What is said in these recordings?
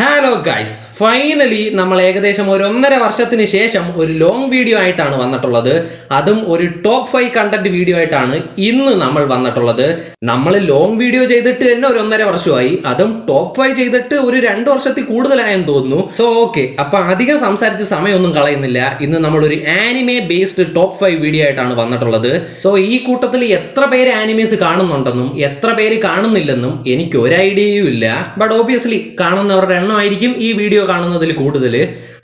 Hello guys finally നമ്മൾ ഏകദേശം ഒരു ഒന്നര വർഷത്തിന് ശേഷം ഒരു ലോങ് വീഡിയോ ആയിട്ടാണ് വന്നിട്ടുള്ളത്. അതും ഒരു ടോപ്പ് ഫൈവ് കണ്ടന്റ് വീഡിയോ ആയിട്ടാണ് ഇന്ന് നമ്മൾ വന്നിട്ടുള്ളത്. നമ്മൾ ലോങ് വീഡിയോ ചെയ്തിട്ട് തന്നെ ഒരു ഒന്നര വർഷമായി. അതും ടോപ്പ് ഫൈവ് ചെയ്തിട്ട് ഒരു രണ്ട് വർഷത്തിൽ കൂടുതലായെന്ന് തോന്നുന്നു. സോ ഓക്കെ അപ്പൊ അധികം സംസാരിച്ച് സമയമൊന്നും കളയുന്നില്ല. ഇന്ന് നമ്മൾ ഒരു anime based top five video ആയിട്ടാണ് വന്നിട്ടുള്ളത്. സോ ഈ കൂട്ടത്തിൽ എത്ര പേര് ആനിമേസ് കാണുന്നുണ്ടെന്നും എത്ര പേര് കാണുന്നില്ലെന്നും എനിക്ക് ഒരു ഐഡിയയും ഇല്ല. ബട്ട് ഓബിയസ്ലി കാണുന്നവരുടെ എണ്ണമായിരിക്കും ഈ വീഡിയോ കാണുന്നതിൽ കൂടുതൽ.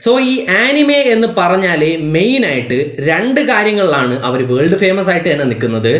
സോ ഈ ആനിമെ എന്ന് പറഞ്ഞാൽ മെയിനായിട്ട് രണ്ട് കാര്യങ്ങളിലാണ് അവർ വേൾഡ് ഫേമസ് ആയിട്ട് തന്നെ നിൽക്കുന്നത്.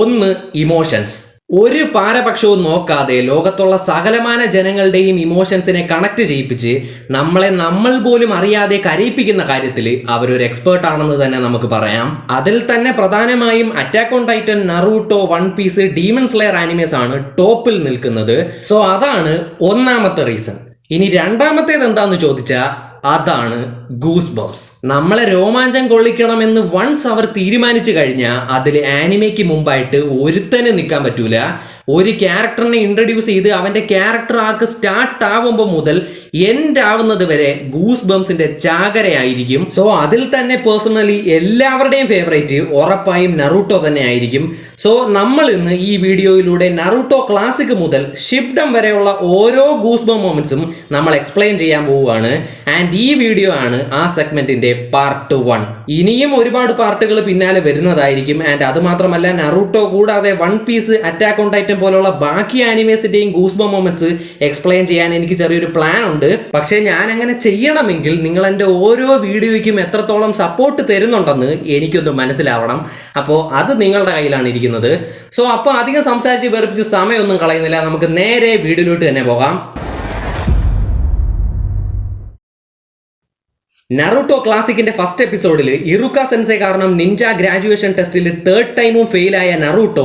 ഒന്ന് ഇമോഷൻസ് ഒരു പാരപക്ഷവും നോക്കാതെ ലോകത്തുള്ള സകലമാന ജനങ്ങളുടെയും ഇമോഷൻസിനെ കണക്ട് ചെയ്യിപ്പിച്ച് നമ്മളെ നമ്മൾ പോലും അറിയാതെ കരയിപ്പിക്കുന്ന കാര്യത്തിൽ അവരൊരു എക്സ്പേർട്ട് ആണെന്ന് തന്നെ നമുക്ക് പറയാം. അതിൽ തന്നെ പ്രധാനമായും attack on Titan Naruto one piece demon slayer animes ആണ് ടോപ്പിൽ നിൽക്കുന്നത്. സോ അതാണ് ഒന്നാമത്തെ റീസൺ ഇനി രണ്ടാമത്തേത് എന്താന്ന് ചോദിച്ചാൽ അതാണ് ഗൂസ് ബംസ് നമ്മളെ രോമാഞ്ചം കൊള്ളിക്കണമെന്ന് വൺസ് അവർ തീരുമാനിച്ചു കഴിഞ്ഞാൽ അതിൽ ആനിമയ്ക്ക് മുമ്പായിട്ട് ഒരുത്തനെ നിൽക്കാൻ പറ്റൂല. ഒരു ക്യാരക്ടറിനെ ഇൻട്രൊഡ്യൂസ് ചെയ്ത് അവന്റെ ക്യാരക്ടർ ആർക്ക് സ്റ്റാർട്ട് ആവുമ്പോൾ മുതൽ എൻഡ് ആവുന്നത് വരെ ഗൂസ് ബംസിന്റെ ചാകരയായിരിക്കും. സോ അതിൽ തന്നെ പേഴ്സണലി എല്ലാവരുടെയും ഫേവറേറ്റ് ഉറപ്പായും നറൂട്ടോ തന്നെ ആയിരിക്കും. സോ നമ്മൾ ഇന്ന് ഈ വീഡിയോയിലൂടെ നറൂട്ടോ ക്ലാസിക് മുതൽ ഷിപ്ഡം വരെയുള്ള ഓരോ ഗൂസ് ബം മൊമെന്റ്സും നമ്മൾ എക്സ്പ്ലെയിൻ ചെയ്യാൻ പോവുകയാണ്. ആൻഡ് ഈ വീഡിയോ ആണ് ആ സെഗ്മെന്റിന്റെ പാർട്ട് വൺ ഇനിയും ഒരുപാട് പാർട്ടുകൾ പിന്നാലെ വരുന്നതായിരിക്കും. ആൻഡ് അത് മാത്രമല്ല നറൂട്ടോ കൂടാതെ one piece attack on Titan പോലുള്ള ബാക്കി ആനിമേഴ്സിന്റെയും ഗൂസ് ബം മൊമെന്റ്സ് എക്സ്പ്ലെയിൻ ചെയ്യാൻ എനിക്ക് ചെറിയൊരു പ്ലാൻ ഉണ്ട്. പക്ഷേ ഞാൻ അങ്ങനെ ചെയ്യണമെങ്കിൽ നിങ്ങൾ എന്റെ ഓരോ വീഡിയോയ്ക്കും എത്രത്തോളം സപ്പോർട്ട് തരുന്നുണ്ടെന്ന് എനിക്കൊന്ന് മനസ്സിലാവണം. അപ്പോൾ അത് നിങ്ങളുടെ കയ്യിലാണ് ഇരിക്കുന്നത്. സോ അപ്പോൾ അധികം സംസാരിച്ച് വെറുപ്പിച്ച് സമയമൊന്നും കളയുന്നില്ല. നമുക്ക് നേരെ വീഡിയോയിലോട്ട് തന്നെ പോകാം. നറൂട്ടോ ക്ലാസിക്കിന്റെ ഫസ്റ്റ് എപ്പിസോഡിൽ ഇറുക്ക സെൻസെ കാരണം നിഞ്ച ഗ്രാജുവേഷൻ ടെസ്റ്റിൽ തേർഡ് ടൈമും ഫെയിലായ നറൂട്ടോ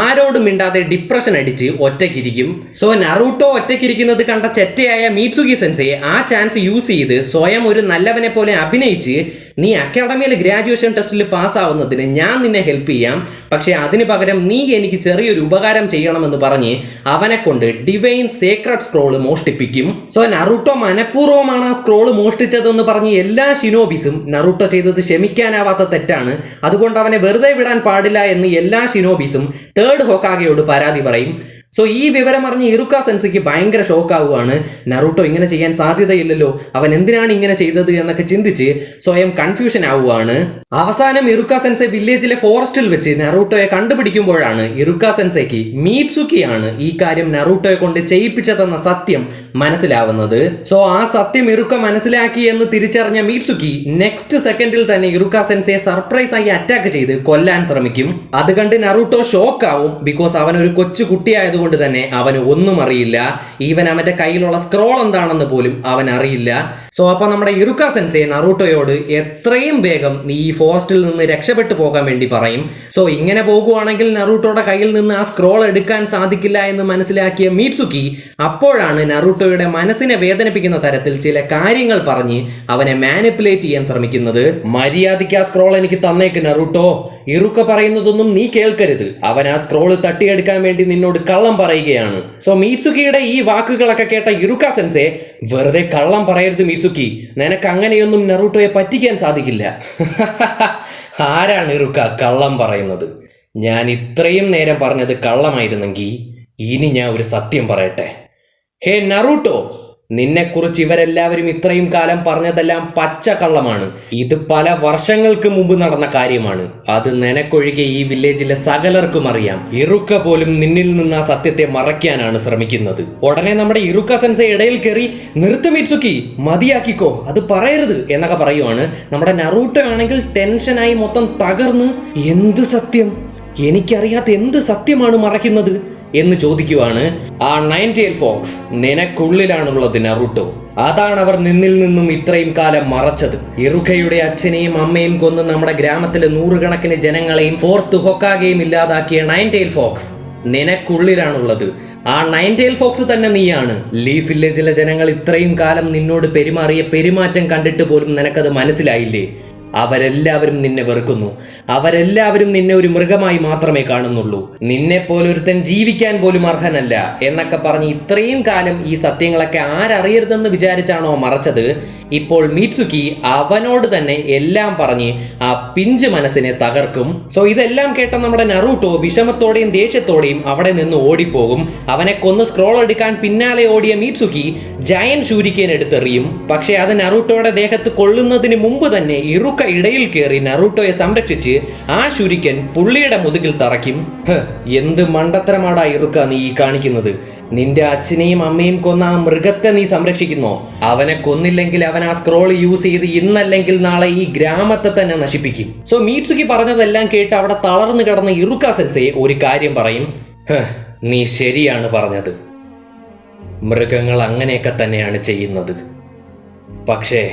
ആരോടും മിണ്ടാതെ ഡിപ്രഷൻ അടിച്ച് ഒറ്റയ്ക്കിരിക്കും. സോ നറൂട്ടോ ഒറ്റയ്ക്കിരിക്കുന്നത് കണ്ട ചെറ്റയായ മീറ്റ്സുഗി സെൻസെ ആ ചാൻസ് യൂസ് ചെയ്ത് സ്വയം ഒരു നല്ലവനെ പോലെ അഭിനയിച്ച് നീ അക്കാഡമിയിൽ ഗ്രാജുവേഷൻ ടെസ്റ്റിൽ പാസ്സാവുന്നതിന് ഞാൻ നിന്നെ ഹെൽപ്പ് ചെയ്യാം. പക്ഷേ അതിന് പകരം നീ എനിക്ക് ചെറിയൊരു ഉപകാരം ചെയ്യണമെന്ന് പറഞ്ഞ് അവനെ കൊണ്ട് ഡിവൈൻ സേക്രഡ് സ്ക്രോൾ മോഷ്ടിപ്പിക്കും. സോ നറുട്ടോ മനഃപൂർവമാണ് ആ സ്ക്രോൾ മോഷ്ടിച്ചതെന്ന് പറഞ്ഞ് എല്ലാ ഷിനോബിസും നറുട്ടോ ചെയ്തത് ക്ഷമിക്കാനാവാത്ത തെറ്റാണ്. അതുകൊണ്ട് അവനെ വെറുതെ വിടാൻ പാടില്ല എന്ന് എല്ലാ ഷിനോബിസും തേർഡ് ഹോക്കാഗയോട് പരാതി പറയും. സോ ഈ വിവരം അറിഞ്ഞ് ഇറുക്ക സെൻസിക്ക് ഭയങ്കര ഷോക്ക് ഷോക്കാവുകയാണ് നറൂട്ടോ ഇങ്ങനെ ചെയ്യാൻ സാധ്യതയില്ലല്ലോ. അവൻ എന്തിനാണ് ഇങ്ങനെ ചെയ്തത് എന്നൊക്കെ ചിന്തിച്ച് സ്വയം കൺഫ്യൂഷൻ ആവുകയാണ് അവസാനം ഇറുക്ക സെൻസെ വില്ലേജിലെ ഫോറസ്റ്റിൽ വെച്ച് നറൂട്ടോയെ കണ്ടുപിടിക്കുമ്പോഴാണ് ഇറുക്ക സെൻസയ്ക്ക് മീറ്റ്സുക്കിയാണ് ഈ കാര്യം നറൂട്ടോയെ കൊണ്ട് ചെയ്യിപ്പിച്ചതെന്ന സത്യം മനസ്സിലാവുന്നത്. സോ ആ സത്യം ഇറുക്ക മനസ്സിലാക്കി എന്ന് തിരിച്ചറിഞ്ഞ മീറ്റ്സുക്കി നെക്സ്റ്റ് സെക്കൻഡിൽ തന്നെ ഇറുക്ക സെൻസയെ സർപ്രൈസ് ആയി അറ്റാക്ക് ചെയ്ത് കൊല്ലാൻ ശ്രമിക്കും. അത് കണ്ട് നറൂട്ടോ ഷോക്ക് ആവും ബിക്കോസ് അവൻ ഒരു കൊച്ചു കുട്ടിയായതുകൊണ്ട് തന്നെ അവന് ഒന്നും അറിയില്ല. ഈവൻ അവന്റെ കയ്യിലുള്ള സ്ക്രോൾ എന്താണെന്ന് പോലും അവൻ അറിയില്ല. സോ അപ്പോൾ നമ്മുടെ ഇറുക്ക സെൻസേ നറൂട്ടോയോട് എത്രയും വേഗം നീ ഈ ഫോറസ്റ്റിൽ നിന്ന് രക്ഷപ്പെട്ടു പോകാൻ വേണ്ടി പറയും. സോ ഇങ്ങനെ പോകുവാണെങ്കിൽ നറൂട്ടോയുടെ കയ്യിൽ നിന്ന് ആ സ്ക്രോൾ എടുക്കാൻ സാധിക്കില്ല എന്ന് മനസ്സിലാക്കിയ മീറ്റ്സുക്കി അപ്പോഴാണ് നറൂട്ടോയുടെ മനസ്സിനെ വേദനിപ്പിക്കുന്ന തരത്തിൽ ചില കാര്യങ്ങൾ പറഞ്ഞ് അവനെ മാനിപ്പുലേറ്റ് ചെയ്യാൻ ശ്രമിക്കുന്നത്. മര്യാദയ്ക്ക് ആ സ്ക്രോൾ എനിക്ക് തന്നേക്ക് നറൂട്ടോ. ഇറുക്ക പറയുന്നതൊന്നും നീ കേൾക്കരുത്. അവൻ ആ സ്ക്രോൾ തട്ടിയെടുക്കാൻ വേണ്ടി നിന്നോട് കള്ളം പറയുകയാണ്. സോ മീറ്റ്സുക്കിയുടെ ഈ വാക്കുകളൊക്കെ കേട്ട ഇറുക്ക സെൻസേ വെറുതെ കള്ളം പറയരുത് മീറ്റ്സുക്കി നിനക്ക് അങ്ങനെയൊന്നും നറൂട്ടോയെ പറ്റിക്കാൻ സാധിക്കില്ല. ആരാണ് ഇറുക്ക കള്ളം പറയുന്നത്? ഞാൻ ഇത്രയും നേരം പറഞ്ഞത് കള്ളമായിരുന്നെങ്കിൽ ഇനി ഞാൻ ഒരു സത്യം പറയട്ടെ. Hey Naruto! നിന്നെക്കുറിച്ച് ഇവരെല്ലാവരും ഇത്രയും കാലം പറഞ്ഞതെല്ലാം പച്ച കള്ളമാണ് ഇത് പല വർഷങ്ങൾക്ക് മുമ്പ് നടന്ന കാര്യമാണ്. അത് നിനക്കൊഴികെ ഈ വില്ലേജിലെ സകലർക്കും അറിയാം. ഇറുക്ക പോലും നിന്നിൽ നിന്ന് ആ സത്യത്തെ മറയ്ക്കാനാണ് ശ്രമിക്കുന്നത്. ഉടനെ നമ്മുടെ ഇറുക്ക സെൻസെ ഇടയിൽ കയറി നിർത്ത് മിറ്റ്സുക്കി മതിയാക്കിക്കോ അത് പറയരുത് എന്നൊക്കെ പറയുവാണ്. നമ്മുടെ നറൂട്ടോ ആണെങ്കിൽ ടെൻഷനായി മൊത്തം തകർന്ന് എന്ത് സത്യം? എനിക്കറിയാത്ത എന്ത് സത്യമാണ് മറയ്ക്കുന്നത്? എന്ന് ചോദിക്കുവാണ് ആ നയൻ ടെയിൽ ഫോക്സ് നിനക്കുള്ളിലാണുള്ളത് നറുട്ടോ? അതാണ് അവർ നിന്നിൽ നിന്നും ഇത്രയും കാലം മറച്ചത്. ഇറുഖയുടെ അച്ഛനെയും അമ്മയും കൊന്ന് നമ്മുടെ ഗ്രാമത്തിലെ നൂറുകണക്കിന് ജനങ്ങളെയും ഫോർത്ത് ഹൊക്കാകെയും ഇല്ലാതാക്കിയ നയൻ ടെയിൽ ഫോക്സ് നിനക്കുള്ളിലാണുള്ളത്. ആ നയൻ ടെയിൽ ഫോക്സ് തന്നെ നീയാണ്. ലീഫ് വില്ലേജിലെ ജനങ്ങൾ ഇത്രയും കാലം നിന്നോട് പെരുമാറിയ പെരുമാറ്റം കണ്ടിട്ട് പോലും നിനക്കത് മനസ്സിലായില്ലേ? അവരെല്ലാവരും നിന്നെ വെറുക്കുന്നു. അവരെല്ലാവരും നിന്നെ ഒരു മൃഗമായി മാത്രമേ കാണുന്നുള്ളൂ. നിന്നെ പോലൊരുത്തൻ ജീവിക്കാൻ പോലും അർഹനല്ല എന്നൊക്കെ പറഞ്ഞ് ഇത്രയും കാലം ഈ സത്യങ്ങളൊക്കെ ആരറിയരുതെന്ന് വിചാരിച്ചാണോ മറച്ചത്? ഇപ്പോൾ മീറ്റ്സുക്കി അവനോട് തന്നെ എല്ലാം പറഞ്ഞ് ആ പിഞ്ച് മനസ്സിനെ തകർക്കും. സോ ഇതെല്ലാം കേട്ട നമ്മുടെ നറൂട്ടോ വിഷമത്തോടെയും ദേഷ്യത്തോടെയും അവിടെ നിന്ന് ഓടിപ്പോകും. അവനെ കൊന്ന് സ്ക്രോൾ എടുക്കാൻ പിന്നാലെ ഓടിയ മീറ്റ്സുക്കി ജയൻ ഷൂരിക്കേൻ എടുത്തെറിയും. പക്ഷേ അത് നറൂട്ടോയുടെ ദേഹത്ത് കൊള്ളുന്നതിന് മുമ്പ് തന്നെ ഇറുക്ക ഇടയിൽ കയറി നറൂട്ടോയെ സംരക്ഷിച്ച് ആ ശുരിക്കൻ പുള്ളിയുടെ മുതുകിൽ തറയ്ക്കും. എന്ത് മണ്ടത്തരമാടാ ഇറുക്ക നീ ഈ കാണിക്കുന്നത്. നിന്റെ അച്ഛനെയും അമ്മയും കൊന്ന ആ മൃഗത്തെ നീ സംരക്ഷിക്കുന്നോ? അവനെ കൊന്നില്ലെങ്കിൽ അവൻ ആ സ്ക്രോൾ യൂസ് ചെയ്ത് ഇന്നല്ലെങ്കിൽ നാളെ ഈ ഗ്രാമത്തെ തന്നെ നശിപ്പിക്കും. സോ മീറ്റ്സുക്കി പറഞ്ഞതെല്ലാം കേട്ട് അവിടെ തളർന്നു കിടന്ന ഇറുക്ക സെൻസെ ഒരു കാര്യം പറയും. നീ ശരിയാണ് പറഞ്ഞത്. മൃഗങ്ങൾ അങ്ങനെയൊക്കെ തന്നെയാണ് ചെയ്യുന്നത്. പക്ഷേ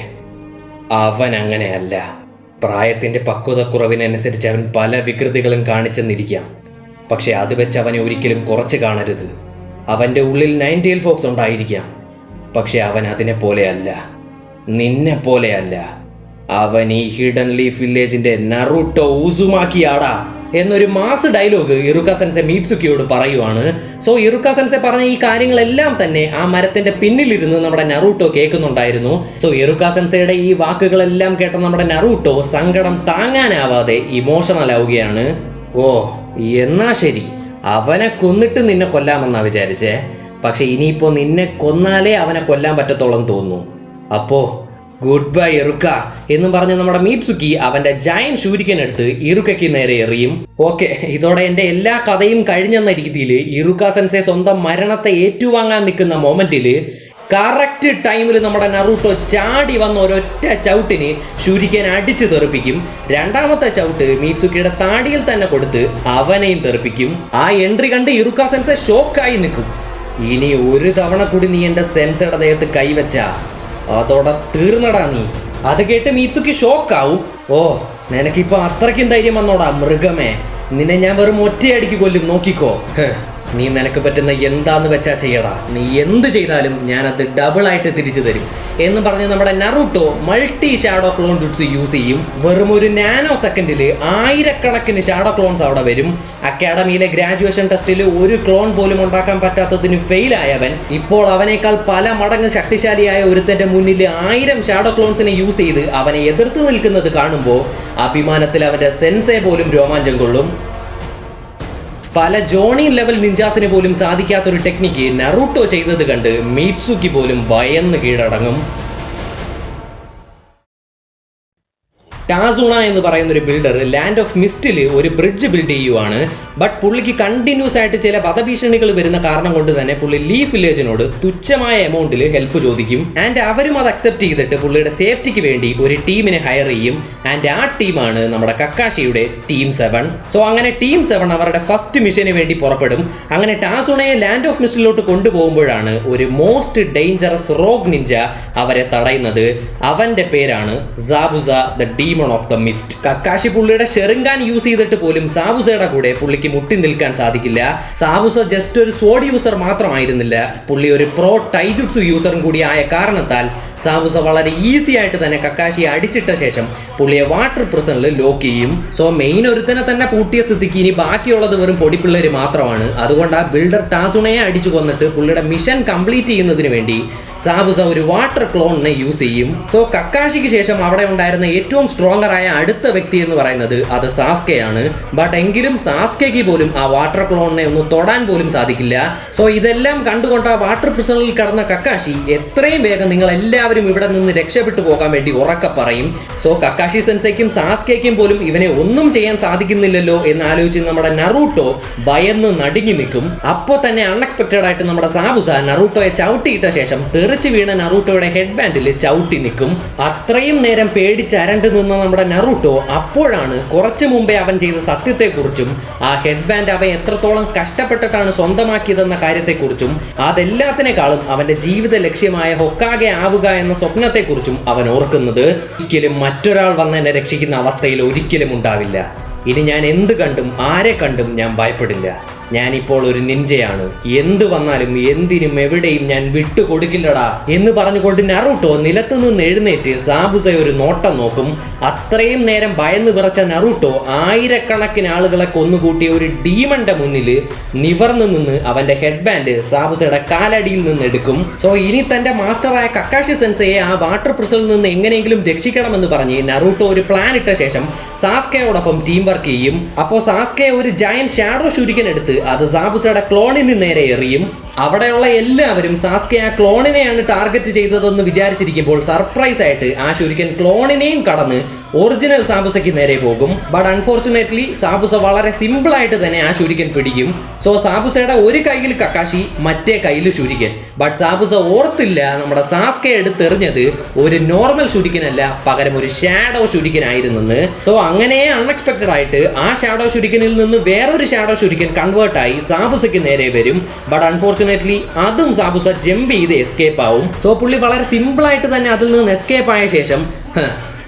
അവൻ അങ്ങനെയല്ല. പ്രായത്തിന്റെ പക്വതക്കുറവിനനുസരിച്ച് അവൻ പല വികൃതികളും കാണിച്ചെന്നിരിക്കാം. പക്ഷേ അത് വെച്ച് അവനെ ഒരിക്കലും കുറച്ച് കാണരുത്. അവന്റെ ഉള്ളിൽ നയന്റീൽ ഫോക്സ് ഉണ്ടായിരിക്കാം. പക്ഷേ അവൻ അതിനെ പോലെയല്ല. നിന്നെ പോലെയല്ല. അവൻ ഈ ഹിഡൻ ലീഫ് വില്ലേജിന്റെ നറുട്ടോ ഊസുമാക്കിയാടാ. എന്നൊരു മാസ് ഡയലോഗ് ഇറുക്ക സെൻസെ മീറ്റ്സുക്കിയോട് പറയുവാണ്. സോ ഇറുക്ക സെൻസെ പറഞ്ഞ ഈ കാര്യങ്ങളെല്ലാം തന്നെ ആ മരത്തിന്റെ പിന്നിലിരുന്ന് നമ്മുടെ നറൂട്ടോ കേൾക്കുന്നുണ്ടായിരുന്നു. സോ ഇറുക്ക സെൻസയുടെ ഈ വാക്കുകളെല്ലാം കേട്ട നമ്മുടെ നറൂട്ടോ സങ്കടം താങ്ങാനാവാതെ ഇമോഷണൽ ആവുകയാണ് ഓ എന്നാ ശരി. അവനെ കൊന്നിട്ട് നിന്നെ കൊല്ലാമെന്നാ വിചാരിച്ചേ. പക്ഷെ ഇനിയിപ്പോ നിന്നെ കൊന്നാലേ അവനെ കൊല്ലാൻ പറ്റത്തോളം തോന്നുന്നു. അപ്പോ ഗുഡ് ബൈ ഇറുക്ക എന്നും പറഞ്ഞ് നമ്മുടെ മീറ്റ്സുക്കി അവന്റെ ജയൻ ഷൂരിക്കൻ എടുത്ത് ഇറുക്കയ്ക്ക് നേരെ എറിയും. ഓക്കെ ഇതോടെ എന്റെ എല്ലാ കഥയും കഴിഞ്ഞെന്ന രീതിയിൽ ഇറുക്ക സെൻസെ സ്വന്തം മരണത്തെ ഏറ്റുവാങ്ങാൻ നിൽക്കുന്ന മൊമെന്റിൽ കറക്റ്റ് ടൈമിൽ നമ്മുടെ നറൂട്ടോ ചാടി വന്ന ഒരൊറ്റ ചവിട്ടിന് ഷൂരിക്കൻ അടിച്ചു തെറിപ്പിക്കും. രണ്ടാമത്തെ ചവിട്ട് മീറ്റ്സുക്കിയുടെ താടിയിൽ തന്നെ കൊടുത്ത് അവനെയും തെറിപ്പിക്കും. ആ എൻട്രി കണ്ട് ഇറുക്ക സെൻസെ ഷോക്കായി നിൽക്കും. ഇനി ഒരു തവണ കൂടി നീ എന്റെ സെൻസയുടെ ദേഹത്ത് കൈവച്ചാ. അതോടെ തീർന്നടാ നീ. അത് കേട്ട് മീറ്റ്സുക്ക് ഷോക്കാവും. ഓ നിനക്കിപ്പോ അത്രയ്ക്കും ധൈര്യം വന്നോടാ മൃഗമേ. നിന്നെ ഞാൻ വെറും ഒറ്റയടിക്ക് കൊല്ലും. നോക്കിക്കോ. നീ നിനക്ക് പറ്റുന്ന എന്താന്ന് വെച്ചാ ചെയ്യടാ. നീ എന്ത് ചെയ്താലും ഡബിൾ ആയിട്ട് തിരിച്ചു തരും. എന്ന് പറഞ്ഞ് നമ്മുടെ Naruto multi shadow clone jutsu use ചെയ്യും. വെറും ഒരു നാനോ സെക്കൻഡിൽ ആയിരക്കണക്കിന് ഷാഡോ ക്ലോൺസ് അവിടെ വരും. അക്കാഡമിയിലെ ഗ്രാജുവേഷൻ ടെസ്റ്റിൽ ഒരു ക്ലോൺ പോലും ഉണ്ടാക്കാൻ പറ്റാത്തതിന് ഫെയിലായവൻ ഇപ്പോൾ അവനേക്കാൾ പല മടങ്ങ് ശക്തിശാലിയായ ഒരുത്തന്റെ മുന്നിൽ ആയിരം ഷാഡോ ക്ലോൺസിനെ യൂസ് ചെയ്ത് അവനെ എതിർത്ത് നിൽക്കുന്നത് കാണുമ്പോൾ അഭിമാനത്തിൽ അവന്റെ സെൻസേ പോലും രോമാഞ്ചം കൊള്ളും. പല ജോണി ലെവൽ നിഞ്ചാസിന് പോലും സാധിക്കാത്തൊരു ടെക്നിക്ക് നറൂട്ടോ ചെയ്തത് കണ്ട് മീറ്റ്സുക്കി പോലും ഭയന്ന് കീഴടങ്ങും. ടാസൂണ എന്ന് പറയുന്ന ഒരു ബിൽഡർ ലാൻഡ് ഓഫ് മിസ്റ്റിൽ ഒരു ബ്രിഡ്ജ് ബിൽഡ് ചെയ്യുവാണ്. ബട്ട് പുള്ളിക്ക് കണ്ടിന്യൂസ് ആയിട്ട് ചില വധഭീഷണികൾ വരുന്ന കാരണം കൊണ്ട് തന്നെ പുള്ളി ലീഫ് വില്ലേജിനോട് തുച്ഛമായ എമൗണ്ടിൽ ഹെൽപ്പ് ചോദിക്കും. ആൻഡ് അവരും അത് അക്സെപ്റ്റ് ചെയ്തിട്ട് പുള്ളിയുടെ സേഫ്റ്റിക്ക് വേണ്ടി ഒരു ടീമിനെ ഹയർ ചെയ്യും. ആൻഡ് ആ ടീമാണ് നമ്മുടെ കക്കാശിയുടെ ടീം സെവൻ സോ അങ്ങനെ ടീം സെവൻ അവരുടെ ഫസ്റ്റ് മിഷന് വേണ്ടി പുറപ്പെടും. അങ്ങനെ ടാസൂണയെ ലാൻഡ് ഓഫ് മിസ്റ്റിലോട്ട് കൊണ്ടുപോകുമ്പോഴാണ് ഒരു മോസ്റ്റ് ഡേഞ്ചറസ് റോഗ് നിഞ്ച അവരെ തടയുന്നത്. അവന്റെ പേരാണ് Zabuza the demon of the mist Kakashi പുള്ളിയുടെ ഷെറിങ്കാൻ യൂസ് ചെയ്തിട്ട് പോലും സാബുസയുടെ കൂടെ പുള്ളിക്ക് മുട്ടി നിൽക്കാൻ സാധിക്കില്ല. സാബുസ ജസ്റ്റ് ഒരു സ്വോഡ് യൂസർ മാത്രമായിരുന്നില്ല. പുള്ളി ഒരു പ്രോ ടൈജുട്സു യൂസറും കൂടി ആയ കാരണത്താൽ സാബുസ വളരെ ഈസി ആയിട്ട് തന്നെ കക്കാശിയെ അടിച്ചിട്ട ശേഷം പുള്ളിയെ വാട്ടർ പ്രിസണിൽ ലോക്ക് ചെയ്യും. സോ മെയിൻ ഒരുത്തനെ തന്നെ പൂട്ടിയ സ്ഥിതിക്ക് ഇനി ബാക്കിയുള്ളത് വെറും പൊടിപ്പിള്ളേര് മാത്രമാണ്. അതുകൊണ്ട് ആ ബിൽഡർ ടാസുണയെ അടിച്ചു കൊന്നിട്ട് പുള്ളിയുടെ മിഷൻ കംപ്ലീറ്റ് ചെയ്യുന്നതിന് വേണ്ടി സാബുസ ഒരു വാട്ടർ ക്ലോണിനെ യൂസ് ചെയ്യും. സോ കക്കാശിക്ക് ശേഷം അവിടെ ഉണ്ടായിരുന്ന ഏറ്റവും സ്ട്രോങ്ങർ ആയ അടുത്ത വ്യക്തി എന്ന് പറയുന്നത് അത് സാസ്കയാണ്. ബട്ട് എങ്കിലും സാസ്കയ്ക്ക് പോലും ആ വാട്ടർ ക്ലോണിനെ ഒന്ന് തൊടാൻ പോലും സാധിക്കില്ല. സോ ഇതെല്ലാം കണ്ടുകൊണ്ട് ആ വാട്ടർ പ്രിസണിൽ കടന്ന കക്കാശി എത്രയും വേഗം നിങ്ങൾ എല്ലാവരും ഇവിടെ നിന്ന് രക്ഷപ്പെട്ടു പോകാൻ വേണ്ടി ഉറക്കെ പറയും. സോ കക്കാഷി സെൻസയ്ക്കും സാസ്കയ്ക്കും പോലും ഇവനെ ഒന്നും ചെയ്യാൻ സാധിക്കുന്നില്ലല്ലോ എന്ന് ആലോചിച്ച് നമ്മുടെ നറൂട്ടോ ഭയന്ന് നടുങ്ങി നിൽക്കും. അപ്പോൾ തന്നെ അൺഎക്സ്പെക്റ്റഡ് ആയിട്ട് നമ്മുടെ സാബുസ നറൂട്ടോയെ ചവിട്ടിയിട്ട ശേഷം തെറിച്ച് വീണ നറൂട്ടോയുടെ ഹെഡ് ബാൻഡിൽ ചവിട്ടി നിൽക്കും. അത്രയും നേരം പേടിച്ചരണ്ട് നിന്ന നമ്മുടെ നറൂട്ടോ അപ്പോഴാണ് കുറച്ചു മുമ്പേ അവൻ ചെയ്ത സത്യത്തെക്കുറിച്ചും ആ ഹെഡ് ബാൻഡ് അവൻ എത്രത്തോളം കഷ്ടപ്പെട്ടിട്ടാണ് സ്വന്തമാക്കിയതെന്ന കാര്യത്തെക്കുറിച്ചും അതെല്ലാത്തിനേക്കാളും അവന്റെ ജീവിത ലക്ഷ്യമായ ഹൊക്കാകെ ആവുക എന്ന സ്വപ്നത്തെക്കുറിച്ചും അവൻ ഓർക്കുന്നത് ഒരിക്കലും മറ്റൊരാൾ വന്ന് എന്നെ രക്ഷിക്കുന്ന അവസ്ഥയിൽ ഒരിക്കലും ഉണ്ടാവില്ല. ഇനി ഞാൻ എന്ത് കണ്ടും ആരെ കണ്ടും ഞാൻ ഭയപ്പെടില്ല. ഞാനിപ്പോൾ ഒരു നിഞ്ചയാണ് എന്ത് വന്നാലും എന്തിനും എവിടെയും ഞാൻ വിട്ടുകൊടുക്കില്ലടാ എന്ന് പറഞ്ഞുകൊണ്ട് നറൂട്ടോ നിലത്ത് നിന്ന് എഴുന്നേറ്റ് സാബുസ ഒരു നോട്ടം നോക്കും. അത്രയും നേരം ഭയന്ന് വിറച്ച നറൂട്ടോ ആയിരക്കണക്കിന് ആളുകളെ കൊന്നുകൂട്ടിയ ഒരു ഡീമന്റെ മുന്നിൽ നിവർന്നു നിന്ന് അവന്റെ ഹെഡ് ബാൻഡ് സാബുസയുടെ കാലടിയിൽ നിന്ന് എടുക്കും. സോ ഇനി തന്റെ മാസ്റ്ററായ കക്കാഷി സെൻസയെ ആ വാട്ടർ പ്രിസറിൽ നിന്ന് എങ്ങനെയെങ്കിലും രക്ഷിക്കണമെന്ന് പറഞ്ഞ് നറൂട്ടോ ഒരു പ്ലാൻ ഇട്ട ശേഷം സാസ്കയോടൊപ്പം ടീം വർക്ക് ചെയ്യും. അപ്പോൾ സാസ്കയെ ഒരു ജയൻ ഷാഡോ ഷുരിക്കൻ എടുത്ത് അത് സാബുസയുടെ ക്ലോണിന് നേരെ എറിയും. അവിടെയുള്ള എല്ലാവരും സാസ്കെ ആ ക്ലോണിനെയാണ് ടാർഗറ്റ് ചെയ്തതെന്ന് വിചാരിച്ചിരിക്കുമ്പോൾ സർപ്രൈസ് ആയിട്ട് ആ ശുരിക്കൻ ക്ലോണിനെയും കടന്ന് ഒറിജിനൽ സാബുസയ്ക്ക് നേരെ പോകും. ബട്ട് അൺഫോർച്ചുനേറ്റ്ലി സാബുസ വളരെ സിമ്പിൾ ആയിട്ട് തന്നെ ആ ശുരിക്കൻ പിടിക്കും. സോ സാബുസയുടെ ഒരു കയ്യിൽ കക്കാശി മറ്റേ കയ്യിൽ ശുരിക്കൻ. ബട്ട് സാബുസ ഓർത്തില്ല നമ്മുടെ സാസ്കെ എടുത്തെറിഞ്ഞത് ഒരു നോർമൽ ശുരിക്കനല്ല പകരം ഒരു ഷാഡോ ശുരിക്കനായിരുന്നെന്ന്. സോ അങ്ങനെ അൺഎക്സ്പെക്റ്റഡ് ആയിട്ട് ആ ഷാഡോ ശുരിക്കനിൽ നിന്ന് വേറൊരു ഷാഡോ ശുരിക്കൻ കൺവേർട്ടായി സാബുസയ്ക്ക് നേരെ വരും. ബട്ട് അൺഫോർച്ചുനേറ്റ്ലി അതും സാബുസ ജമ്പ് ചെയ്ത് എസ്കേപ്പ് ആവും. സോ പുള്ളി വളരെ സിമ്പിൾ ആയിട്ട് തന്നെ അതിൽ നിന്ന് എസ്കേപ്പ് ആയ ശേഷം "ഹ്,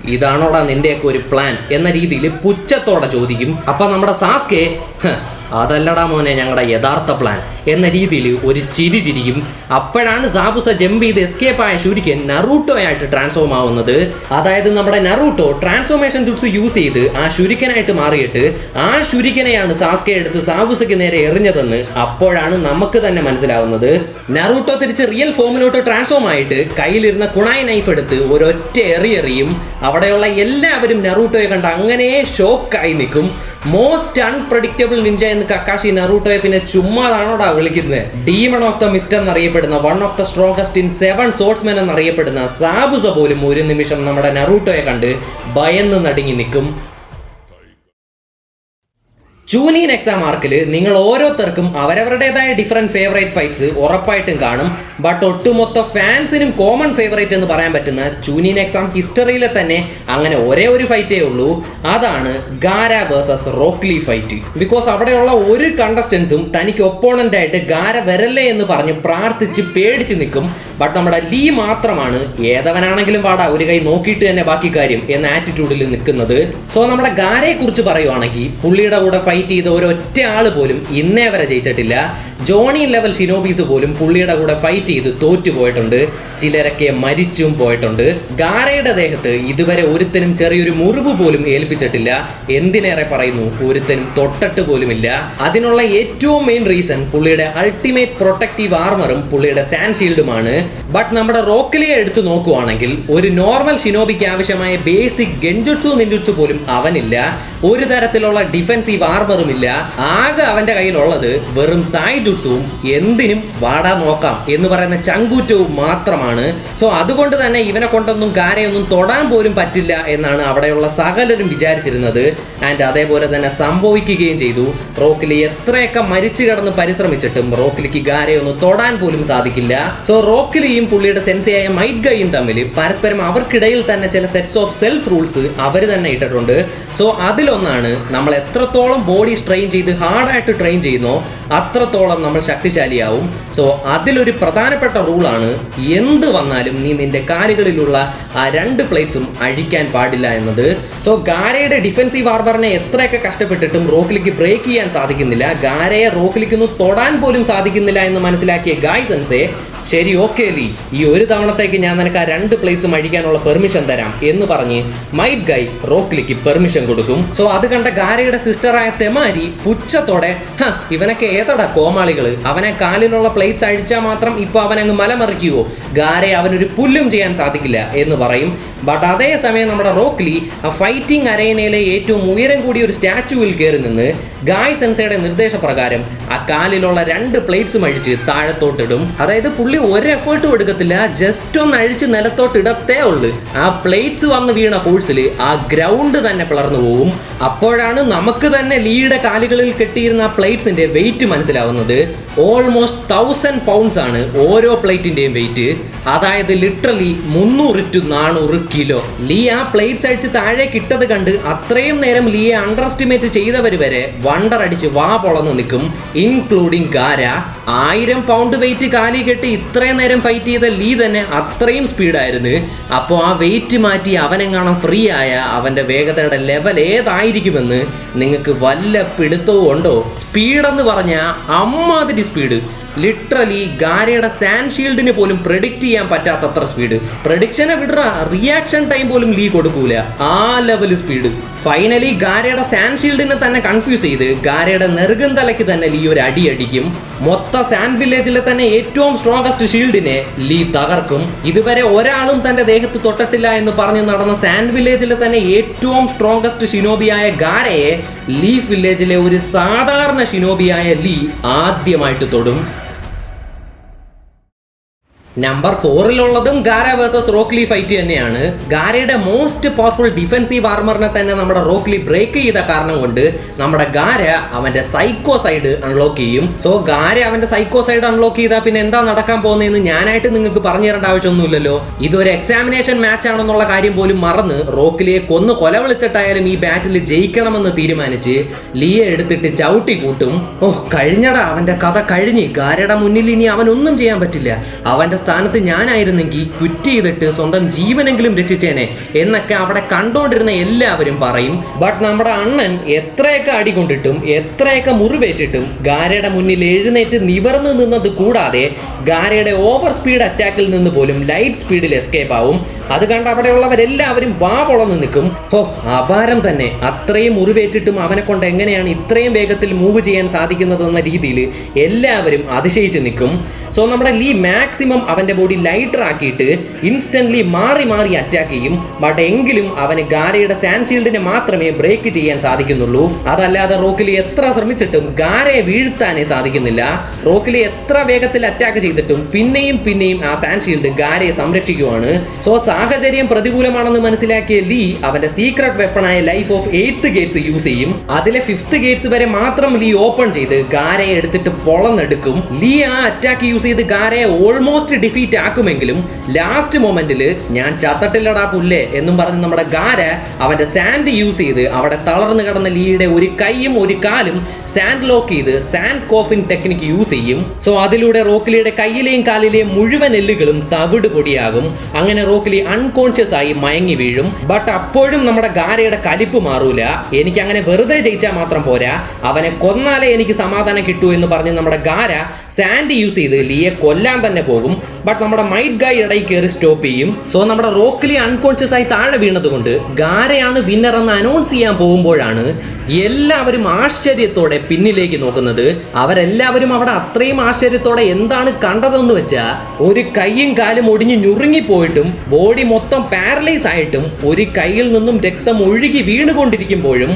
ഇതാണോടാ നിന്റെയൊക്കെ ഒരു പ്ലാൻ എന്ന രീതിയിൽ പുച്ഛത്തോടെ ചോദിക്കും. അപ്പൊ നമ്മുടെ സാസ്കെ "ഹ്, അതല്ലടാ മോനെ ഞങ്ങളുടെ യഥാർത്ഥ പ്ലാൻ എന്ന രീതിയിൽ ഒരു ചിരി ചിരിയും അപ്പോഴാണ് സാബുസ ജമ്പ് ചെയ്ത് എസ്കേപ്പ് ആയ ശുരിക്കൻ നറൂട്ടോ ആയിട്ട് ട്രാൻസ്ഫോം ആവുന്നത്. അതായത് നമ്മുടെ നറൂട്ടോ ട്രാൻസ്ഫോർമേഷൻ ജുട്സ് യൂസ് ചെയ്ത് ആ ശുരിക്കനായിട്ട് മാറിയിട്ട് ആ ശുരിക്കനെയാണ് സാസ്കെ എടുത്ത് സാബുസയ്ക്ക് നേരെ എറിഞ്ഞതെന്ന് അപ്പോഴാണ് നമുക്ക് തന്നെ മനസ്സിലാവുന്നത്. നറൂട്ടോ തിരിച്ച് റിയൽ ഫോമിലോട്ട് ട്രാൻസ്ഫോം ആയിട്ട് കയ്യിലിരുന്ന കുണായി നൈഫ് എടുത്ത് ഒരൊറ്റ എറി എറിയും അവിടെയുള്ള എല്ലാവരും നറൂട്ടോയെ കണ്ട് അങ്ങനെ ഷോക്കായി നിൽക്കും. മോസ്റ്റ് അൺപ്രഡിക്റ്റബിൾ നിഞ്ച എന്ന് കക്കാശി നറൂട്ടോയെ പിന്നെ ചുമ്മാതാണോടാ വിളിക്കുന്നത് ഡീമൺ ഓഫ് ദ മിസ്റ്റ് എന്നറിയപ്പെടുന്ന one of the strongest in seven swordsmen എന്നറിയപ്പെടുന്ന സാബുസ പോലും ഒരു നിമിഷം നമ്മുടെ നറൂട്ടോയെ കണ്ട് ഭയന്ന് നടുങ്ങി നിൽക്കും. ചൂനീൻ എക്സാം മാർക്കിൽ നിങ്ങൾ ഓരോരുത്തർക്കും അവരവരുടേതായ ഡിഫറെന്റ് ഫേവറേറ്റ് ഫൈറ്റ്സ് ഉറപ്പായിട്ടും കാണും. ബട്ട് ഒട്ടുമൊത്ത ഫാൻസിനും കോമൺ ഫേവറേറ്റ് എന്ന് പറയാൻ പറ്റുന്ന ജൂനിയൻ എക്സാം ഹിസ്റ്ററിയിലെ തന്നെ അങ്ങനെ ഒരേ ഒരു ഫൈറ്റേ ഉള്ളൂ. അതാണ് Gaara versus Rock Lee fight because അവിടെയുള്ള ഒരു കണ്ടസ്റ്റൻസും തനിക്ക് ഒപ്പോണന്റ് ആയിട്ട് ഗാര വരല്ലേ എന്ന് പറഞ്ഞ് പ്രാർത്ഥിച്ച് പേടിച്ച് നിൽക്കും. ബട്ട് നമ്മുടെ ലീ മാത്രമാണ് ഏതവനാണെങ്കിലും വാടാ ഒരു കൈ നോക്കിയിട്ട് തന്നെ ബാക്കി കാര്യം എന്ന ആറ്റിറ്റ്യൂഡിൽ നിൽക്കുന്നത്. സോ നമ്മുടെ ഗാരയെ കുറിച്ച് പറയുവാണെങ്കിൽ പുള്ളിയുടെ കൂടെ ഫൈറ്റ് ചെയ്ത ഒരൊറ്റ ആൾ പോലും ഇന്നേ വരെ ജയിച്ചിട്ടില്ല. ജോണി ലെവൽ ഷിനോബീസ് പോലും പുള്ളിയുടെ കൂടെ ഫൈറ്റ് ചെയ്ത് തോറ്റു പോയിട്ടുണ്ട്. ചിലരൊക്കെ മരിച്ചും പോയിട്ടുണ്ട്. ഗാരയുടെ ദേഹത്ത് ഇതുവരെ ഒരുത്തനും ചെറിയൊരു മുറിവ് പോലും ഏൽപ്പിച്ചിട്ടില്ല. എന്തിനേറെ പറയുന്നു? ഒരുത്തനും തൊട്ടിട്ട് പോലുമില്ല. അതിനുള്ള ഏറ്റവും മെയിൻ റീസൺ പുള്ളിയുടെ അൾട്ടിമേറ്റ് പ്രൊട്ടക്റ്റീവ് ആർമറും പുള്ളിയുടെ സാൻഡ് ഷീൽഡുമാണ് ബട്ട് നമ്മുടെ റോക്കിലിയെ എടുത്തു നോക്കുവാണെങ്കിൽ ഒരു നോർമൽ ഷിനോബിക്ക് ആവശ്യമായ ബേസിക് ഗെഞ്ചുട്സു നിൻജുട്സു പോലും അവനില്ല. ഒരു തരത്തിലുള്ള ഡിഫൻസീവ് ആർമറും ഇല്ല. ആകെ അവന്റെ കയ്യിലുള്ളത് വെറും തായ് ജുട്സുവും എന്തിനും വാടാ നോക്കാം എന്ന് പറയുന്ന ചങ്കൂറ്റവും മാത്രമാണ്. സോ അതുകൊണ്ട് തന്നെ ഇവനെ കൊണ്ടൊന്നും കാരയൊന്നും തൊടാൻ പോലും പറ്റില്ല എന്നാണ് അവിടെയുള്ള സകലരും വിചാരിച്ചിരുന്നത്. ആൻഡ് അതേപോലെ തന്നെ സംഭവിക്കുകയും ചെയ്തു. റോക്കിലി എത്രയൊക്കെ മരിച്ചു കിടന്ന് പരിശ്രമിച്ചിട്ടും റോക്കിലിക്ക് ഗാരയൊന്നും തൊടാൻ പോലും സാധിക്കില്ല. സോ റോക്കിലിയും പുള്ളിയുടെ സെൻസിയായ മൈറ്റ് ഗൈയും തമ്മിൽ പരസ്പരം അവർക്കിടയിൽ തന്നെ ചില സെറ്റ്സ് ഓഫ് സെൽഫ് റൂൾസ് അവർ തന്നെ ഇട്ടിട്ടുണ്ട്. സോ അതിലൊന്നാണ് നമ്മൾ എത്രത്തോളം ബോഡി സ്ട്രെയിൻ ചെയ്ത് ഹാർഡായിട്ട് ട്രെയിൻ ചെയ്യുന്നോ അത്രത്തോളം നമ്മൾ ശക്തിശാലിയാവും. സോ അതിലൊരു പ്രധാനപ്പെട്ട റൂളാണ് എന്ത് വന്നാലും നീ നിന്റെ കാലുകളിലുള്ള ആ രണ്ട് പ്ലേറ്റ്സും അഴിക്കാൻ പാടില്ല എന്നത്. സോ ഗാരയുടെ ഡിഫൻസീവ് ആർബറിനെ എത്രയൊക്കെ കഷ്ടപ്പെട്ടിട്ടും റോക്കിലേക്ക് ബ്രേക്ക് ചെയ്യാൻ സാധിക്കുന്നില്ല. ഗാരയെ റോക്കിലേക്കൊന്നും തൊടാൻ പോലും സാധിക്കുന്നില്ല എന്ന് മനസ്സിലാക്കിയ ഗായ് സെൻസെ ശരി ഓക്കെ ലീ. ഈ ഒരു തവണത്തേക്ക് ഞാൻ നിനക്ക് ആ രണ്ട് പ്ലേറ്റ്സും അഴിക്കാനുള്ള പെർമിഷൻ തരാം എന്ന് പറഞ്ഞ് മൈറ്റ് ഗൈ റോക്ലിക്ക് പെർമിഷൻ കൊടുക്കും. സോ അത് കണ്ട ഗാരയുടെ സിസ്റ്ററായ തെമാരി പുച്ഛത്തോടെ "ഹ, ഇവനൊക്കെ ഏതടാ കോമാളികൾ അവനെ കാലിലുള്ള പ്ലേറ്റ്സ് അഴിച്ചാൽ മാത്രം ഇപ്പൊ അവനങ്ങ് മലമറിക്കുവോ? ഗാരയെ അവനൊരു പുല്ലും ചെയ്യാൻ സാധിക്കില്ല എന്ന് പറയും. ബട്ട് അതേ അതേസമയം നമ്മുടെ റോക്ലി ആ ഫൈറ്റിംഗ് അരേനയിലെ ഏറ്റവും ഉയരം കൂടിയ ഒരു സ്റ്റാച്ചുവിൽ കയറി നിന്ന് ഗായ് സെൻസയുടെ നിർദ്ദേശപ്രകാരം ആ കാലിലുള്ള രണ്ട് പ്ലേറ്റ്സും അഴിച്ച് താഴത്തോട്ടിടും. അതായത് പുള്ളി ഒരു എഫേർട്ടും എടുക്കത്തില്ല ജസ്റ്റ് ഒന്ന് അഴിച്ച് നിലത്തോട്ടിടത്തേ ഉള്ളു. ആ പ്ലേറ്റ്സ് വന്ന് വീണ ഫോഴ്സിൽ ആ ഗ്രൗണ്ട് തന്നെ പിളർന്നു പോകും അപ്പോഴാണ് നമുക്ക് തന്നെ ലീയുടെ കാലുകളിൽ കെട്ടിയിരുന്ന പ്ലേറ്റ്സിന്റെ വെയിറ്റ് മനസ്സിലാവുന്നത്. ഓൾമോസ്റ്റ് തൗസൻഡ് പൗണ്ട്സ് ആണ് ഓരോ പ്ലേറ്റിന്റെയും വെയിറ്റ് അതായത് ലിറ്ററലി മുന്നൂറ് ടു നാനൂറ് കിലോ ലീ ആ പ്ലേറ്റ്സ് അടിച്ച് താഴെ ഇട്ടത് കണ്ട് അത്രയും നേരം ലീയെ അണ്ടർ എസ്റ്റിമേറ്റ് ചെയ്തവർ വരെ വണ്ടർ അടിച്ച് വാ പൊളന്ന് നിൽക്കും ഇൻക്ലൂഡിങ് ഗാര. ആയിരം പൗണ്ട് വെയിറ്റ് കാലി കെട്ടി ഇത്രയും നേരം ഫൈറ്റ് ചെയ്ത ലീ തന്നെ അത്രയും സ്പീഡായിരുന്നു അപ്പോൾ ആ വെയിറ്റ് മാറ്റി അവനെങ്ങാണം ഫ്രീ ആയ അവന്റെ വേഗതയുടെ ലെവൽ ഏതായിരിക്കുമെന്ന് നിങ്ങൾക്ക് വല്ല പിടുത്തവും ഉണ്ടോ? സ്പീഡെന്ന് പറഞ്ഞാൽ അമ്മാതിരി സ്പീഡ് ലിറ്ററലി ഗാരയുടെ സാൻഡ് ഷീൽഡിന് പോലും പ്രെഡിക്റ്റ് ചെയ്യാൻ പറ്റാത്തത്ര സ്പീഡ് പ്രഡിക്ഷനെ വിടുക റിയാക്ഷൻ ടൈം പോലും ലീ കൊടുക്കൂല. ആ ലെവൽ സ്പീഡ് ഫൈനലി ഗാരയുടെ സാൻഡ് ഷീൽഡിനെ തന്നെ കൺഫ്യൂസ് ചെയ്ത് ഗാരയുടെ നെറുകം തലയ്ക്ക് തന്നെ ലീ ഒരു അടി അടിക്കും. മൊത്ത സാൻഡ് വില്ലേജിലെ തന്നെ ഏറ്റവും സ്ട്രോങ്സ്റ്റ് ഷീൽഡിനെ ലീ തകർക്കും. ഇതുവരെ ഒരാളും തന്റെ ദേഹത്ത് തൊട്ടിട്ടില്ല എന്ന് പറഞ്ഞ് നടന്ന സാൻഡ് വില്ലേജിലെ തന്നെ ഏറ്റവും സ്ട്രോങ്സ്റ്റ് ഷിനോബിയായ ഗാരയെ ലീ വില്ലേജിലെ ഒരു സാധാരണ ഷിനോബിയായ ലീ ആദ്യമായിട്ട് തൊടും. Number ഫോറിലുള്ളതും Gaara versus Rock Lee fight തന്നെയാണ്. ഗാരയുടെ മോസ്റ്റ് പവർഫുൾ ഡിഫൻസീവ് ആർമറിനെ തന്നെ നമ്മുടെ റോക്ലി ബ്രേക്ക് ചെയ്ത കാരണം കൊണ്ട് നമ്മുടെ ഗാര അവന്റെ സൈക്കോ സൈഡ് അൺലോക്ക് ചെയ്യും. സോ ഗാര അവന്റെ സൈക്കോ സൈഡ് അൺലോക്ക് ചെയ്താൽ പിന്നെ എന്താ നടക്കാൻ പോകുന്നതെന്ന് ഞാനായിട്ട് നിങ്ങൾക്ക് പറഞ്ഞു തരേണ്ട ആവശ്യമൊന്നുമില്ലല്ലോ. ഇതൊരു എക്സാമിനേഷൻ മാച്ച് ആണെന്നുള്ള കാര്യം പോലും മറന്ന് റോക്ലിയെ കൊന്ന് കൊല വിളിച്ചിട്ടായാലും ഈ ബാറ്റിൽ ജയിക്കണമെന്ന് തീരുമാനിച്ച് ലിയെ എടുത്തിട്ട് ചവിട്ടി കൂട്ടും ഓ കഴിഞ്ഞടാ അവന്റെ കഥ കഴിഞ്ഞ്. ഗാരയുടെ മുന്നിൽ ഇനി അവനൊന്നും ചെയ്യാൻ പറ്റില്ല. അവന്റെ സ്ഥാനത്ത് ഞാനായിരുന്നെങ്കിൽ ക്വിറ്റ് ചെയ്തിട്ട് സ്വന്തം ജീവനെങ്കിലും രക്ഷിച്ചേനെ എന്നൊക്കെ അവിടെ കണ്ടോണ്ടിരുന്ന എല്ലാവരും പറയും. ബട്ട് നമ്മുടെ അണ്ണൻ എത്രയൊക്കെ അടി കൊണ്ടിട്ടും എത്രയൊക്കെ മുറിവേറ്റിട്ടും ഗാരയുടെ മുന്നിൽ എഴുന്നേറ്റ് നിവർന്നു നിന്നത് കൂടാതെ ഗാരയുടെ ഓവർ സ്പീഡ് അറ്റാക്കിൽ നിന്ന് പോലും ലൈറ്റ് സ്പീഡിൽ എസ്കേപ്പ് ആവും. അത് കണ്ട് അവിടെയുള്ളവരെല്ലാവരും വാ പൊളന്ന് നിൽക്കും. ഹോ അപാരം തന്നെ. അത്രയും മുറിവേറ്റിട്ടും അവനെ കൊണ്ട് എങ്ങനെയാണ് ഇത്രയും വേഗത്തിൽ മൂവ് ചെയ്യാൻ സാധിക്കുന്നതെന്ന രീതിയിൽ എല്ലാവരും അതിശയിച്ച് നിൽക്കും. സോ നമ്മുടെ ലീ മാക്സിമം അവന്റെ ബോഡി ലൈറ്റർ ആക്കിയിട്ട് ഇൻസ്റ്റന്റ്ലി മാറി മാറി അറ്റാക്ക് ചെയ്യും. ബട്ട് എങ്കിലും അവന് ഗാരയുടെ സാൻഡ് ഷീൽഡിനെ മാത്രമേ ബ്രേക്ക് ചെയ്യാൻ സാധിക്കുന്നുള്ളൂ. അതല്ലാതെ റോക്കിലി എത്ര ശ്രമിച്ചിട്ടും ഗാരയെ വീഴ്ത്താനേ സാധിക്കുന്നില്ല. റോക്കിലി എത്ര വേഗത്തിൽ അറ്റാക്ക് ചെയ്തിട്ടും പിന്നെയും പിന്നെയും ആ സാൻഡ് ഷീൽഡ് ഗാരയെ സംരക്ഷിക്കുവാണ്. സോ സാഹചര്യം പ്രതികൂലമാണെന്ന് മനസ്സിലാക്കിയ ലീ അവന്റെ secret വെപ്പണായ life of eight gates use ചെയ്യും. അതിലെ ഫിഫ്ത്ത് ഗേറ്റ്സ് വരെ മാത്രം ലീ ഓപ്പൺ ചെയ്ത് ഗാരയെ എടുത്തിട്ട് പൊളന്നെടുക്കും. ലീ ആ അറ്റാക്ക് യൂസ് ചെയ്ത് ഗാരയെ ഓൾമോസ്റ്റ് ഡിഫീറ്റ് ആക്കുമെങ്കിലും ലാസ്റ്റ് മൊമെന്റിൽ ഞാൻ ചത്തട്ടില്ലടാ പുല്ലേ എന്നും പറഞ്ഞ് നമ്മുടെ ഗാര അവന്റെ സാൻഡ് യൂസ് ചെയ്ത് അവിടെ തളർന്നു കിടന്ന ലീയുടെ ഒരു കൈയും ഒരു കാലും സാൻഡ് ലോക്ക് ചെയ്ത് സാൻഡ് കോഫിൻ ടെക്നിക്ക് യൂസ് ചെയ്യും. സോ അതിലൂടെ റോക്കിലിയുടെ കയ്യിലെയും കാലിലെയും മുഴുവൻ എല്ലുകളും തവിട് പൊടിയാകും. അങ്ങനെ റോക്കിലി അൺകോൺഷ്യസ് ആയി മയങ്ങി വീഴും. ബട്ട് അപ്പോഴും നമ്മുടെ ഗാരയുടെ കലിപ്പ് മാറൂല. എനിക്ക് അങ്ങനെ വെറുതെ ജയിച്ചാൽ മാത്രം പോരാ. അവനെ കൊന്നാലേ എനിക്ക് സമാധാനം കിട്ടൂ എന്ന് പറഞ്ഞ് നമ്മുടെ ഗാര സാൻഡ് യൂസ് ചെയ്ത് ലീയെ കൊല്ലാൻ തന്നെ പോകും. ബട്ട് നമ്മുടെ മൈറ്റ് ഗായ് ഇടയിൽ കയറി സ്റ്റോപ്പ് ചെയ്യും. സോ നമ്മുടെ റോക്കിലി അൺകോൺഷ്യസ് ആയി താഴെ വീണതുകൊണ്ട് ഗാരയാണ് വിന്നർ എന്ന് അനൗൺസ് ചെയ്യാൻ പോകുമ്പോഴാണ് എല്ലാവരും ആശ്ചര്യത്തോടെ പിന്നിലേക്ക് നോക്കുന്നത്. അവരെല്ലാവരും അവിടെ അത്രയും ആശ്ചര്യത്തോടെ എന്താണ് കണ്ടതെന്ന് വെച്ചാൽ ഒരു കൈയും കാലും ഒടിഞ്ഞ് ഞുറുങ്ങിപ്പോയിട്ടും ബോഡി മൊത്തം പാരലൈസ് ആയിട്ടും ഒരു കൈയിൽ നിന്നും രക്തം ഒഴുകി വീണുകൊണ്ടിരിക്കുമ്പോഴും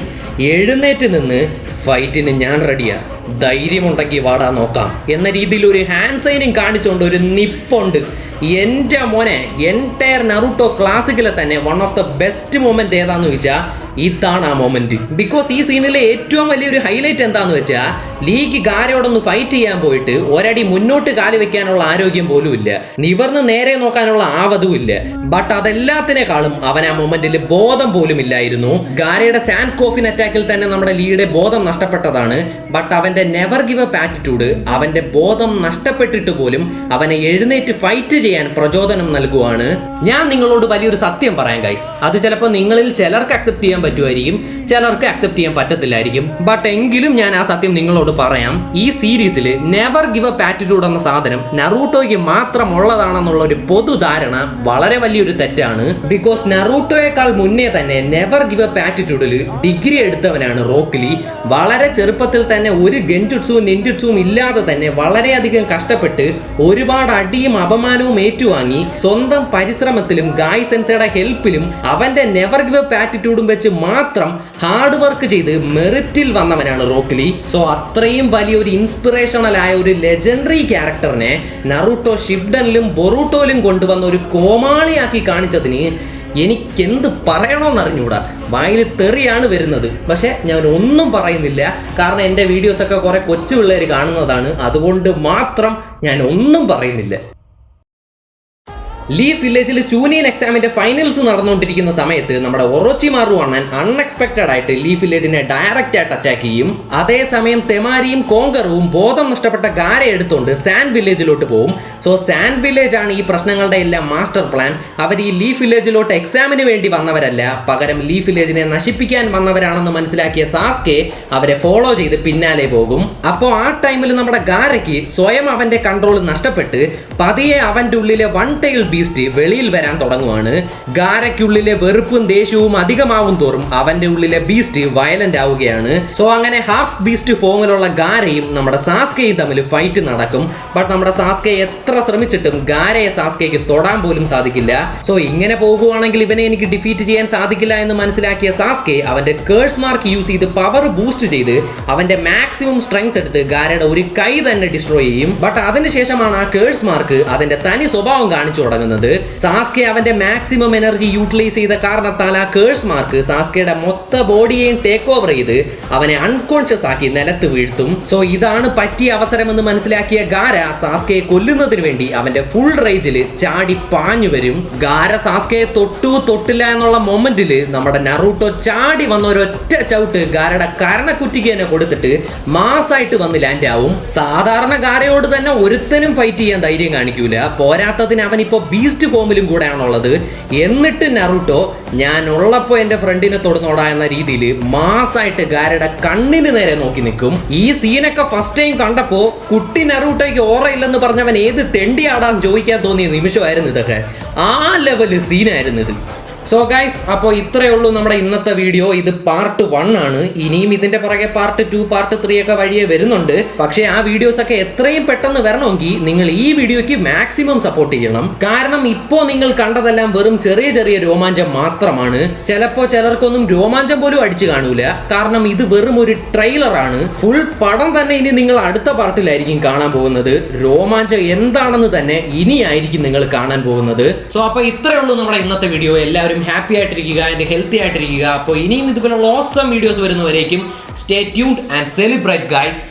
എഴുന്നേറ്റ് നിന്ന് ഫൈറ്റിന് ഞാൻ റെഡിയാ ധൈര്യമുണ്ടെങ്കിൽ വാടാ നോക്കാം. എന്ന രീതിയിൽ ഒരു ഹാൻഡ് സൈനിങ് കാണിച്ചുകൊണ്ട് ഒരു നിപ്പുണ്ട്. എന്റെ മോനെ എന്റയർ നറുട്ടോ ക്ലാസിക്കിലെ തന്നെ one of the best moment ഏതാന്ന് ചോദിച്ചാൽ ഇതാണ് ആ മൊമെന്റ് ബിക്കോസ് ഈ സീനിലെ ഏറ്റവും വലിയൊരു ഹൈലൈറ്റ് എന്താന്ന് വെച്ചാൽ ലീഗ് ഗാരയോടൊന്ന് ഫൈറ്റ് ചെയ്യാൻ പോയിട്ട് ഒരടി മുന്നോട്ട് കാൽ വെക്കാനുള്ള ആരോഗ്യം പോലും ഇല്ല. നിവർന്ന് നേരെ നോക്കാനുള്ള ആവതും ഇല്ല. ബട്ട് അതെല്ലാത്തിനേക്കാളും അവൻ ആ മൊമെന്റിൽ ബോധം പോലും ഇല്ലായിരുന്നു. ഗാരയുടെ സാൻഡ് കോഫിൻ അറ്റാക്കിൽ തന്നെ നമ്മുടെ ലീയുടെ ബോധം നഷ്ടപ്പെട്ടതാണ്. ബട്ട് അവന്റെ നെവർ ഗിവ് അപ്പ് ആറ്റിറ്റ്യൂഡ് അവന്റെ ബോധം നഷ്ടപ്പെട്ടിട്ട് പോലും അവനെ എഴുന്നേറ്റ് ഫൈറ്റ് ചെയ്യാൻ പ്രചോദനം നൽകുവാണ്. ഞാൻ നിങ്ങളോട് വലിയൊരു സത്യം പറയാം ഗൈസ് അത് ചിലപ്പോൾ നിങ്ങളിൽ ചിലർക്ക് അക്സെപ്റ്റ് ചെയ്യാൻ പറ്റുമായിരിക്കും ചിലർക്ക് അക്സെപ്റ്റ് ചെയ്യാൻ പറ്റത്തില്ലായിരിക്കും. ബട്ട് എങ്കിലും ഞാൻ ആ സത്യം നിങ്ങളോട് പറയാം. ഈ സീരീസിൽ നെവർ ഗിവ് അപ്പ് പാറ്റിറ്റ്യൂഡ് എന്ന സാധനം നറൂട്ടോയ്ക്ക് മാത്രം ഉള്ളതാണെന്നുള്ള ഒരു പൊതുധാരണ വളരെ വലിയൊരു തെറ്റാണ്. ബിക്കോസ് നറൂട്ടോയേക്കാൾ മുന്നേ തന്നെ നെവർ ഗിവ് അപ്പ് പാറ്റിറ്റ്യൂഡിൽ ഡിഗ്രി എടുത്തവനാണ് റോക്കിലി. വളരെ ചെറുപ്പത്തിൽ തന്നെ ഒരു ഗെന്റുട്സും നെന്റുട്സും ഇല്ലാതെ തന്നെ വളരെയധികം കഷ്ടപ്പെട്ട് ഒരുപാട് അടിയും അപമാനവും ഏറ്റുവാങ്ങി സ്വന്തം പരിശ്രമത്തിലും ഗായ് സെൻസയുടെ ഹെൽപ്പിലും അവന്റെ നെവർ ഗിവ് ആറ്റിറ്റ്യൂഡും വെച്ച് മാത്രം ഹാർഡ് വർക്ക് ചെയ്ത് മെറിറ്റിൽ വന്നവനാണ് റോക്കിലി. സോ അത്രയും വലിയൊരു ഇൻസ്പിറേഷണൽ ആയ ഒരു ലെജൻഡറി ക്യാരക്ടറിനെ നറൂട്ടോ ഷിബ്ഡനിലും ബൊറൂട്ടോയിലും കൊണ്ടുവന്ന ഒരു കോമാളിയാക്കി കാണിച്ചതിന് എനിക്കെന്ത് പറയണമെന്ന് അറിഞ്ഞൂടാ വായിൽ തെറിയാണ് വരുന്നത്. പക്ഷേ ഞാൻ ഒന്നും പറയുന്നില്ല. കാരണം എന്റെ വീഡിയോസൊക്കെ കുറെ കൊച്ചു പിള്ളേർ കാണുന്നതാണ്. അതുകൊണ്ട് മാത്രം ഞാൻ ഒന്നും പറയുന്നില്ല. ലീഫ് വില്ലേജിൽ ചൂനിയൻ എക്സാമിന്റെ ഫൈനൽസ് നടന്നുകൊണ്ടിരിക്കുന്ന സമയത്ത് നമ്മുടെ ഒറോച്ചിമാറു അണ്ണൻ അൺഎക്സ്പെക്ടഡ് ആയിട്ട് ലീഫ് വില്ലേജിനെ ഡയറക്റ്റ് ആയിട്ട് അറ്റാക്ക് ചെയ്യും. അതേസമയം തെമാരിയും കോങ്കറും ബോധം നഷ്ടപ്പെട്ട ഗാര എടുത്തുകൊണ്ട് സാൻഡ് വില്ലേജിലോട്ട് പോകും സോ സാൻഡ് വില്ലേജ് ആണ് ഈ പ്രശ്നങ്ങളുടെ എല്ലാം മാസ്റ്റർ പ്ലാൻ അവർ ഈ ലീഫ് വില്ലേജിലോട്ട് എക്സാമിന് വേണ്ടി വന്നവരല്ല. പകരം ലീഫ് വില്ലേജിനെ നശിപ്പിക്കാൻ വന്നവരാണെന്ന് മനസ്സിലാക്കിയ സാസ്കെ അവരെ ഫോളോ ചെയ്ത് പിന്നാലെ പോകും. അപ്പോൾ ആ ടൈമിൽ നമ്മുടെ ഗാരയ്ക്ക് സ്വയം അവന്റെ കൺട്രോൾ നഷ്ടപ്പെട്ട് പതിയെ അവന്റെ ഉള്ളിലെ വൺ ടൈൽ ബീസ്റ്റ് വെളിയിൽ വരാൻ തുടങ്ങുവാണ്. ഗാരയ്ക്കുള്ളിലെ വെറുപ്പും ദേഷ്യവും അധികമാവും തോറും അവന്റെ ഉള്ളിലെ ബീസ്റ്റ് വയലന്റ് ആവുകയാണ്. സോ അങ്ങനെ ഹാഫ് ബീസ്റ്റ് ഫോമിലുള്ള ഗാരയും നമ്മുടെ സാസ്കയും തമ്മിൽ ഫൈറ്റ് നടക്കും. ബട്ട് നമ്മുടെ സാസ്കെ എത്ര ശ്രമിച്ചിട്ടും ഗാരയെ സാസ്കയ്ക്ക് തൊടാൻ പോലും സാധിക്കില്ല. സോ ഇങ്ങനെ പോകുവാണെങ്കിൽ ഇവനെ എനിക്ക് ഡിഫീറ്റ് ചെയ്യാൻ സാധിക്കില്ല എന്ന് മനസ്സിലാക്കിയ സാസ്കെ അവന്റെ കേഴ്സ് മാർക്ക് യൂസ് ചെയ്ത് പവർ ബൂസ്റ്റ് ചെയ്ത് അവന്റെ മാക്സിമം സ്ട്രെങ്ത് എടുത്ത് ഗാരയുടെ ഒരു കൈ തന്നെ ഡിസ്ട്രോയ് ചെയ്യും. ബട്ട് അതിനുശേഷമാണ് ആ കേഴ്സ് മാർക്ക് അതിന്റെ തനി സ്വഭാവം കാണിച്ചു തുടങ്ങുന്നത്. സാസ്കെ അവന്റെ മാക്സിമം എനർജി യൂട്ടിലൈസ് ചെയ്ത കാരണത്താൽ ആ കേഴ്സ് മാർക്ക് സാസ്കയുടെ മൊത്ത ബോഡിയെയും ടേക്ക് ഓവർ ചെയ്ത് അവനെ അൺകോൺഷ്യസ് ആക്കി നിലത്ത് വീഴ്ത്തും. സോ ഇതാണ് പറ്റിയ അവസരമെന്ന് മനസ്സിലാക്കിയ ഗാര സാസ്കയെ കൊല്ലുന്നതിന് വേണ്ടി അവന്റെ ഫുൾ റേഞ്ചിൽ ചാടി പാഞ്ഞു വരും. ഗാര സാസ്കയെ തൊട്ടു തൊട്ടില്ല എന്നുള്ള മൊമെന്റിൽ നമ്മുടെ നറൂട്ടോ ചാടി വന്ന ഒരൊറ്റ ചവിട്ട് ഗാരയുടെ കരണക്കുറ്റിക്ക് തന്നെ കൊടുത്തിട്ട് മാസായിട്ട് വന്ന് ലാൻഡ് ആവും. സാധാരണ ഗാരയോട് തന്നെ ഒരുത്തനും ഫൈറ്റ് ചെയ്യാൻ ധൈര്യം കാണിക്കൂല. പോരാത്തതിന് അവൻ ഇപ്പോൾ ബീസ്റ്റ് ഫോമിലും കൂടെയാണുള്ളത്. എന്നിട്ട് നറുട്ടോ ഞാൻ ഉള്ളപ്പോൾ എന്റെ ഫ്രണ്ടിനെ തൊടുന്നോടാ എന്ന രീതിയിൽ മാസായിട്ട് ഗാരയുടെ കണ്ണിന് നേരെ നോക്കി നിൽക്കും. ഈ സീനൊക്കെ ഫസ്റ്റ് ടൈം കണ്ടപ്പോൾ കുട്ടി നറുട്ടോയ്ക്ക് ഓറയില്ലെന്ന് പറഞ്ഞവൻ ഏത് തെണ്ടിയാടാന്ന് ചോദിക്കാൻ തോന്നിയ നിമിഷമായിരുന്നു ഇതൊക്കെ. ആ ലെവൽ സീനായിരുന്നു ഇത്. സോ ഗൈസ് അപ്പോൾ ഇത്രയേ ഉള്ളൂ നമ്മുടെ ഇന്നത്തെ വീഡിയോ ഇത് പാർട്ട് വൺ ആണ്. ഇനിയും ഇതിന്റെ പുറകെ പാർട്ട് ടു പാർട്ട് ത്രീ ഒക്കെ വഴിയെ വരുന്നുണ്ട്. പക്ഷേ ആ വീഡിയോസ് ഒക്കെ എത്രയും പെട്ടെന്ന് വരണമെങ്കിൽ നിങ്ങൾ ഈ വീഡിയോയ്ക്ക് മാക്സിമം സപ്പോർട്ട് ചെയ്യണം. കാരണം ഇപ്പോൾ നിങ്ങൾ കണ്ടതെല്ലാം വെറും ചെറിയ ചെറിയ രോമാഞ്ചം മാത്രമാണ്. ചിലപ്പോൾ ചിലർക്കൊന്നും രോമാഞ്ചം പോലും അടിച്ചു കാണൂല. കാരണം ഇത് വെറും ഒരു ട്രെയിലറാണ് ഫുൾ പടം തന്നെ ഇനി നിങ്ങൾ അടുത്ത പാർട്ടിലായിരിക്കും കാണാൻ പോകുന്നത്. രോമാഞ്ചം എന്താണെന്ന് തന്നെ ഇനിയായിരിക്കും നിങ്ങൾ കാണാൻ പോകുന്നത്. സോ അപ്പോൾ ഇത്രയേ ഉള്ളൂ നമ്മുടെ ഇന്നത്തെ വീഡിയോ എല്ലാവരും ഹാപ്പി ആയിട്ടിരിക്കുക ആൻഡ് ഹെൽത്തി ആയിട്ടിരിക്കുക. അപ്പോൾ ഇനിയും ഇതുപോലുള്ള awesome videos വരുന്നവരേക്കും stay tuned and celebrate guys